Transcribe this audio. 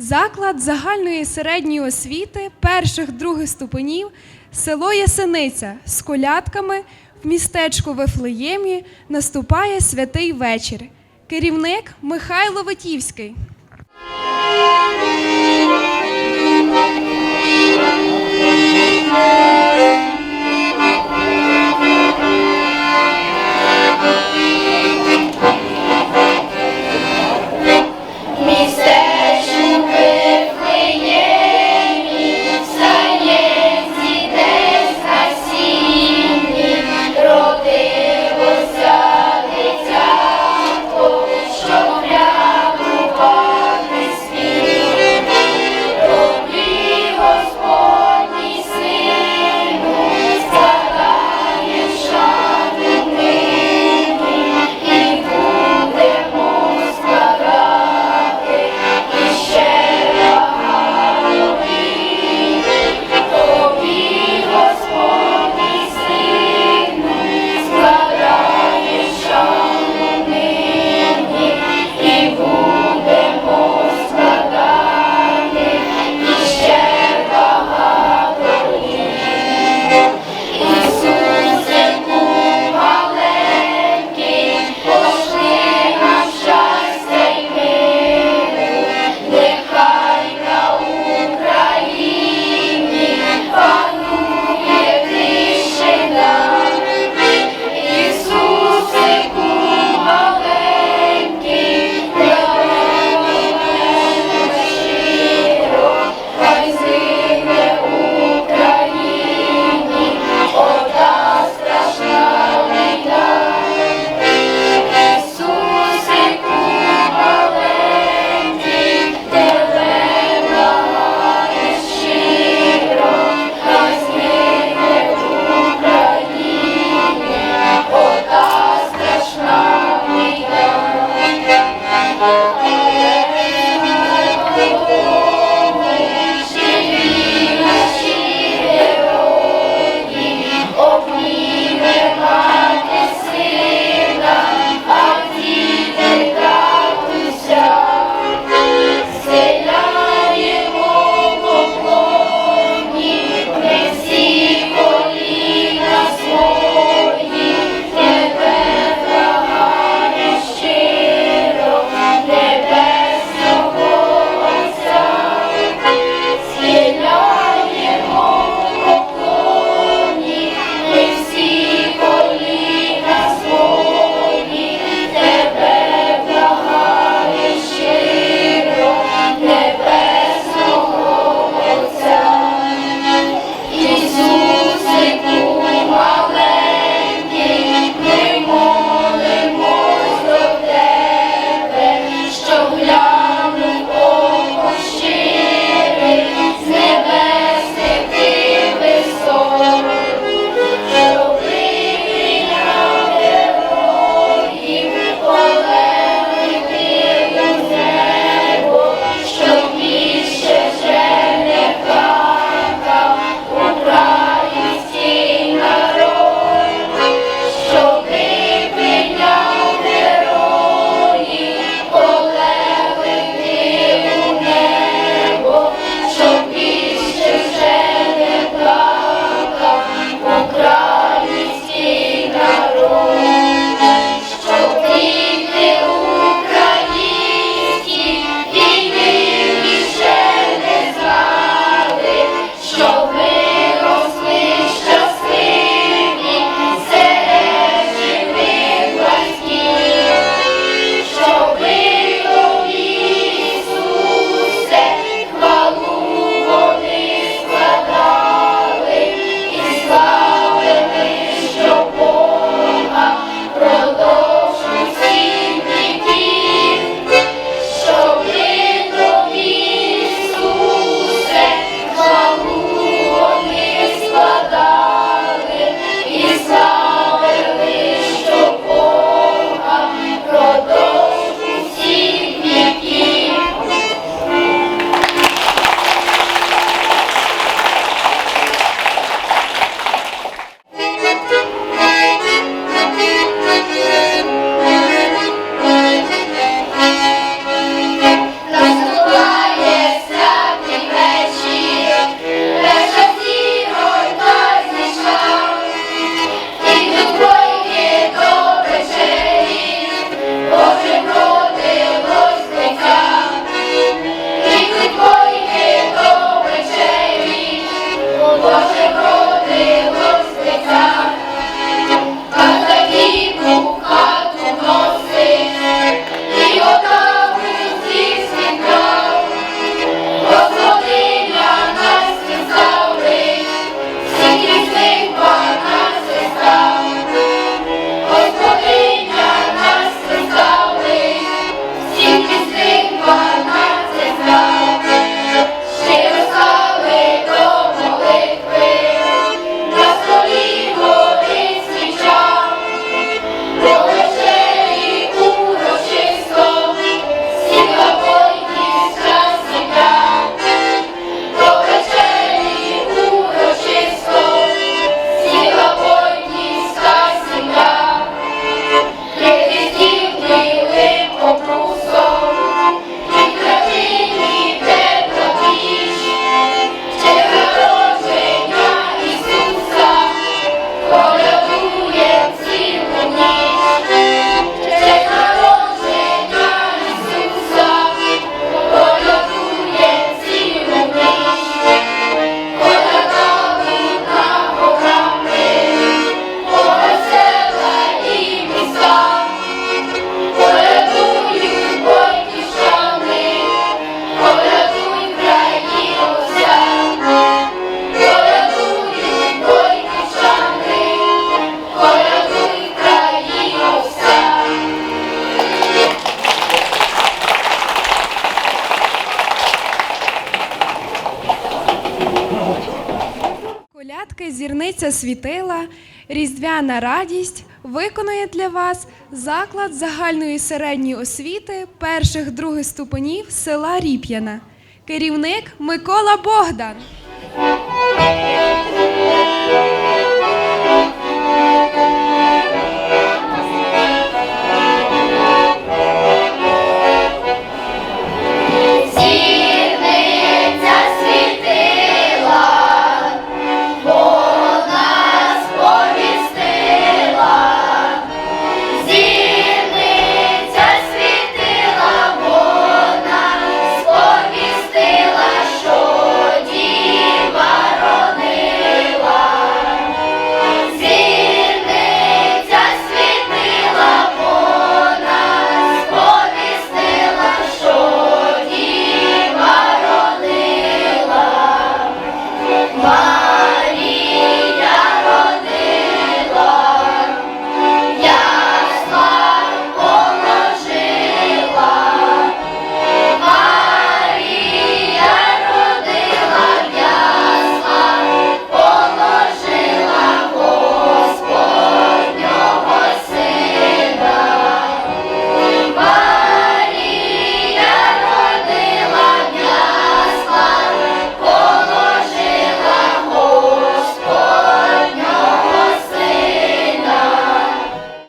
Заклад загальної середньої освіти перших других ступенів село Ясениця з колядками в містечку Вифлеємі наступає святий вечір. Керівник Михайло Витівський. Колядки зірниця світила, різдвяна радість виконує для вас заклад загальної середньої освіти перших других ступенів села Ріп'яна. Керівник Микола Богдан.